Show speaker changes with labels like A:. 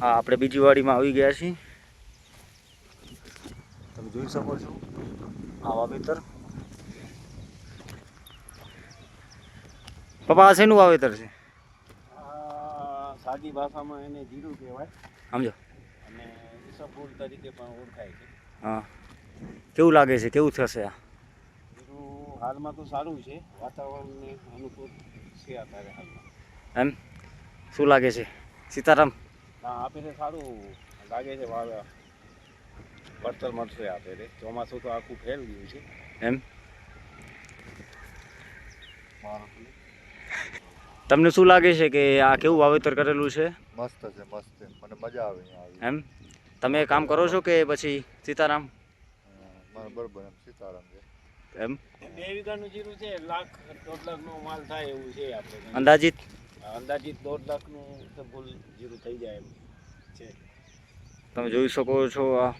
A: હા આપણે બીજી વાડીમાં આવી ગયા છીએ. તમે જોઈ શકો છો. આ વાવેતર પપ્પા આ શેનું વાવેતર છે?
B: સાદી ભાષામાં એને જીરું કહેવાય.
A: સમજો.
B: અને ઈસબગુલ તરીકે પણ ઓળખાય છે.
A: હા. કેવું લાગે છે? કેવું થશે આ?
B: જીરું હાલમાં તો સારું છે. વાતાવરણને અનુકૂળ છે અત્યારે હાલમાં.
A: એમ? શું લાગે છે? સીતારામ?
B: આપેને સારું લાગે છે વાવે. વળતર મળશે આપેને ચોમાસું તો આખું ફેલ ગયું છે.
A: એમ? તમને શું લાગે છે કે આ કેવું વાવેતર કરેલું છે?
C: મસ્ત છે મસ્ત મને મજા આવે
A: એમ? તમે કામ કરો છો કે પછી સીતારામ?
C: બરોબર એમ સીતારામ છે.
A: એમ?
B: બે વીઘાનું જીરું છે લાખ દોઢ લાખનો માલ થાય એવું છે આપણે
A: અંદાજિત?
B: અંદાજિત દોઢ લાખનું ભૂલ જીરું થઈ જાય એમ છે.
A: તમે જોઈ શકો છો આ